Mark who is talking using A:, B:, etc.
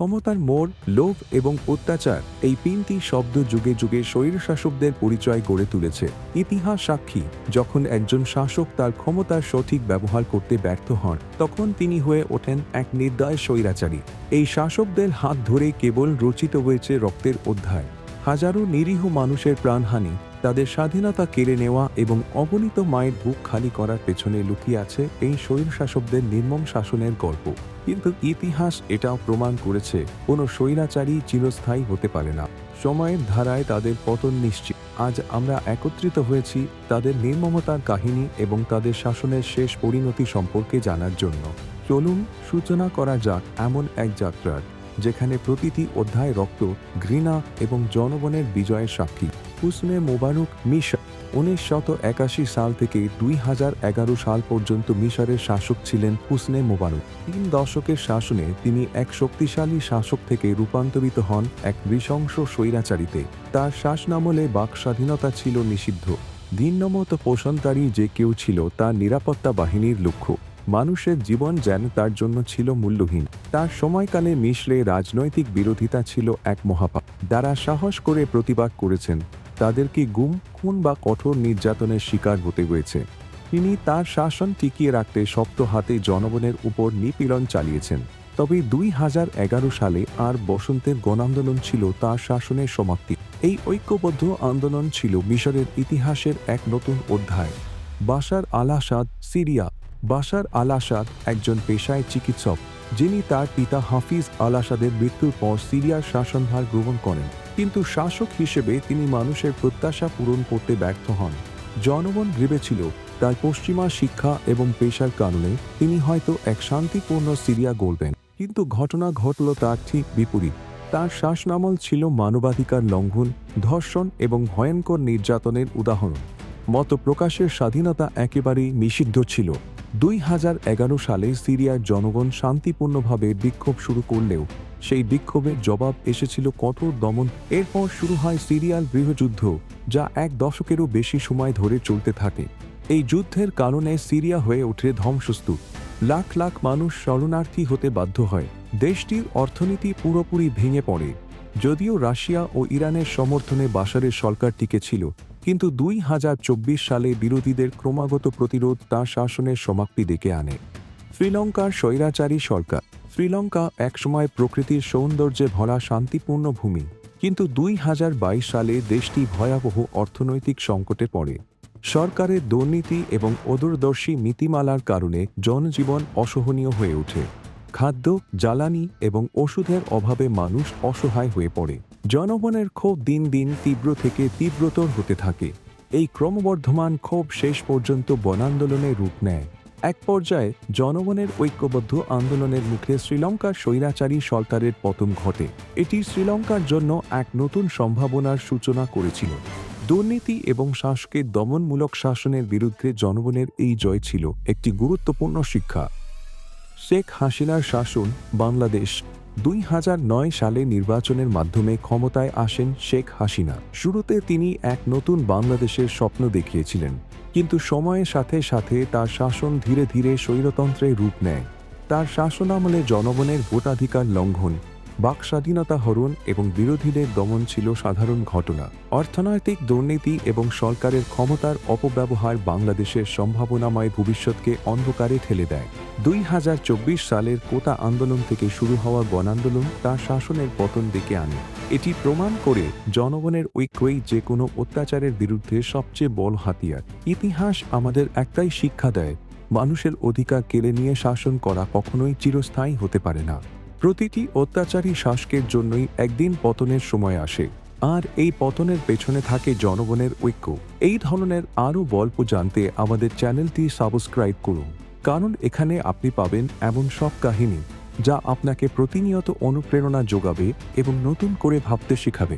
A: ক্ষমতার মোড়, লোভ এবং অত্যাচার এই তিনটি শব্দ যুগে যুগে স্বৈরশাসকদের পরিচয় গড়ে তুলেছে। ইতিহাস সাক্ষী, যখন একজন শাসক তার ক্ষমতার সঠিক ব্যবহার করতে ব্যর্থ হন, তখন তিনি হয়ে ওঠেন এক নির্দয় স্বৈরাচারী। এই শাসকদের হাত ধরে কেবল রচিত হয়েছে রক্তের অধ্যায়। হাজারো নিরীহ মানুষের প্রাণহানি তাদের স্বাধীনতা কেড়ে নেওয়া এবং অগণিত মায়ের বুক খালি করার পেছনে লুকিয়ে আছে এই স্বৈরশাসকদের নির্মম শাসনের গল্প। কিন্তু ইতিহাস এটাও প্রমাণ করেছে, কোনো স্বৈরাচারী চিরস্থায়ী হতে পারে না। সময়ের ধারায় তাদের পতন নিশ্চিত। আজ আমরা একত্রিত হয়েছি তাদের নির্মমতার কাহিনী এবং তাদের শাসনের শেষ পরিণতি সম্পর্কে জানার জন্য। চলুন সূচনা করা যাক এমন এক যাত্রার, যেখানে প্রতিটি অধ্যায় রক্ত, ঘৃণা এবং জনগণের বিজয়ের সাক্ষী। হুসনে মোবারক মিশর। উনিশ শত একাশি সাল থেকে দুই হাজার এগারো সাল পর্যন্ত মিশরের শাসক ছিলেন হুসনে মোবারক। তিন দশকের শাসনে তিনি এক শক্তিশালী শাসক থেকে রূপান্তরিত হন এক নৃশংস স্বৈরাচারীতে। তার শাসনামলে বাক স্বাধীনতা ছিল নিষিদ্ধ। দিনমত পোষণকারী যে কেউ ছিল তার নিরাপত্তা বাহিনীর লক্ষ্য। মানুষের জীবন যেন তার জন্য ছিল মূল্যহীন। তার সময়কালে মিশরে রাজনৈতিক বিরোধিতা ছিল এক মহাপাপ যারা সাহস করে প্রতিবাদ করেছেন তাদেরকে গুম, খুন বা কঠোর নির্যাতনের শিকার হতে হয়েছে। তিনি তার শাসন টিকিয়ে রাখতে শক্ত হাতে জনগণের উপর নিপীড়ন চালিয়েছেন। তবে দুই হাজার এগারো সালে আর বসন্তের গণান্দোলন ছিল তার শাসনের সমাপ্তি। এই ঐক্যবদ্ধ আন্দোলন ছিল মিশরের ইতিহাসের এক নতুন অধ্যায়। Bashar al Assad Syria. Bashar al Assad একজন পেশায় চিকিৎসক, যিনি তার পিতা হাফিজ আল আসাদের মৃত্যুর পর সিরিয়ার শাসনভার গ্রহণ করেন। কিন্তু শাসক হিসেবে তিনি মানুষের প্রত্যাশা পূরণ করতে ব্যর্থ হন। জনগণ ভেবেছিল, তার পশ্চিমা শিক্ষা এবং পেশার কারণে তিনি হয়তো এক শান্তিপূর্ণ সিরিয়া গড়বেন। কিন্তু ঘটনা ঘটল তার ঠিক বিপরীত। তার শাসনামল ছিল মানবাধিকার লঙ্ঘন, ধর্ষণ এবং ভয়ঙ্কর নির্যাতনের উদাহরণ। মত প্রকাশের স্বাধীনতা একেবারেই নিষিদ্ধ ছিল। দুই হাজার এগারো সালে সিরিয়ার জনগণ শান্তিপূর্ণভাবে বিক্ষোভ শুরু করলেও সেই বিক্ষোভের জবাব এসেছিল কঠোর দমন। এরপর শুরু হয় সিরিয়াল গৃহযুদ্ধ, যা এক দশকেরও বেশি সময় ধরে চলতে থাকে। এই যুদ্ধের কারণে সিরিয়া হয়ে ওঠে ধ্বংসস্তূপ। লাখ লাখ মানুষ শরণার্থী হতে বাধ্য হয়। দেশটির অর্থনীতি পুরোপুরি ভেঙে পড়ে। যদিও রাশিয়া ও ইরানের সমর্থনে বাশারের সরকার টিকে ছিল, কিন্তু দুই হাজার চব্বিশ সালে বিরোধীদের ক্রমাগত প্রতিরোধ তার শাসনের সমাপ্তি ডেকে আনে। শ্রীলঙ্কার স্বৈরাচারী সরকার শ্রীলঙ্কা একসময় প্রকৃতির সৌন্দর্যে ভরা শান্তিপূর্ণ ভূমি। কিন্তু দুই হাজার বাইশ সালে দেশটি ভয়াবহ অর্থনৈতিক সংকটে পড়ে। সরকারের দুর্নীতি এবং অদূরদর্শী নীতিমালার কারণে জনজীবন অসহনীয় হয়ে ওঠে। খাদ্য, জ্বালানি এবং ওষুধের অভাবে মানুষ অসহায় হয়ে পড়ে। জনগণের ক্ষোভ দিন দিন তীব্র থেকে তীব্রতর হতে থাকে। এই ক্রমবর্ধমান ক্ষোভ শেষ পর্যন্ত বনান্দোলনে রূপ নেয়। এক পর্যায়ে জনগণের ঐক্যবদ্ধ আন্দোলনের মুখে শ্রীলঙ্কার স্বৈরাচারী সরকারের পতন ঘটে। এটি শ্রীলঙ্কার জন্য এক নতুন সম্ভাবনার সূচনা করেছিল। দুর্নীতি এবং শাসকের দমনমূলক শাসনের বিরুদ্ধে জনগণের এই জয় ছিল একটি গুরুত্বপূর্ণ শিক্ষা। শেখ হাসিনার শাসন বাংলাদেশ দুই হাজার নয় সালে নির্বাচনের মাধ্যমে ক্ষমতায় আসেন শেখ হাসিনা। শুরুতে তিনি এক নতুন বাংলাদেশের স্বপ্ন দেখিয়েছিলেন। কিন্তু সময়ের সাথে সাথে তার শাসন ধীরে ধীরে স্বৈরতন্ত্রে রূপ নেয়। তার শাসনামলে জনগণের ভোটাধিকার লঙ্ঘন। বাকস্বাধীনতা হরণ এবং বিরোধীদের দমন ছিল সাধারণ ঘটনা। অর্থনৈতিক দুর্নীতি এবং সরকারের ক্ষমতার অপব্যবহার বাংলাদেশের সম্ভাবনাময় ভবিষ্যৎকে অন্ধকারে ঠেলে দেয়। দুই হাজার চব্বিশ সালের কোটা আন্দোলন থেকে শুরু হওয়া গণান্দোলন তার শাসনের পতন ডেকে আনে। এটি প্রমাণ করে জনগণের ঐক্যই যে কোনো অত্যাচারের বিরুদ্ধে সবচেয়ে বড় হাতিয়ার। ইতিহাস আমাদের একটাই শিক্ষা দেয়, মানুষের অধিকার কেড়ে নিয়ে শাসন করা কখনোই চিরস্থায়ী হতে পারে না। প্রতিটি অত্যাচারী শাসকের জন্যই একদিন পতনের সময় আসে। আর এই পতনের পেছনে থাকে জনগণের ঐক্য। এই ধরনের আরও গল্প জানতে আমাদের চ্যানেলটি সাবস্ক্রাইব করুন। কারণ এখানে আপনি পাবেন এমন সব কাহিনী যা আপনাকে প্রতিনিয়ত অনুপ্রেরণা যোগাবে এবং নতুন করে ভাবতে শেখাবে।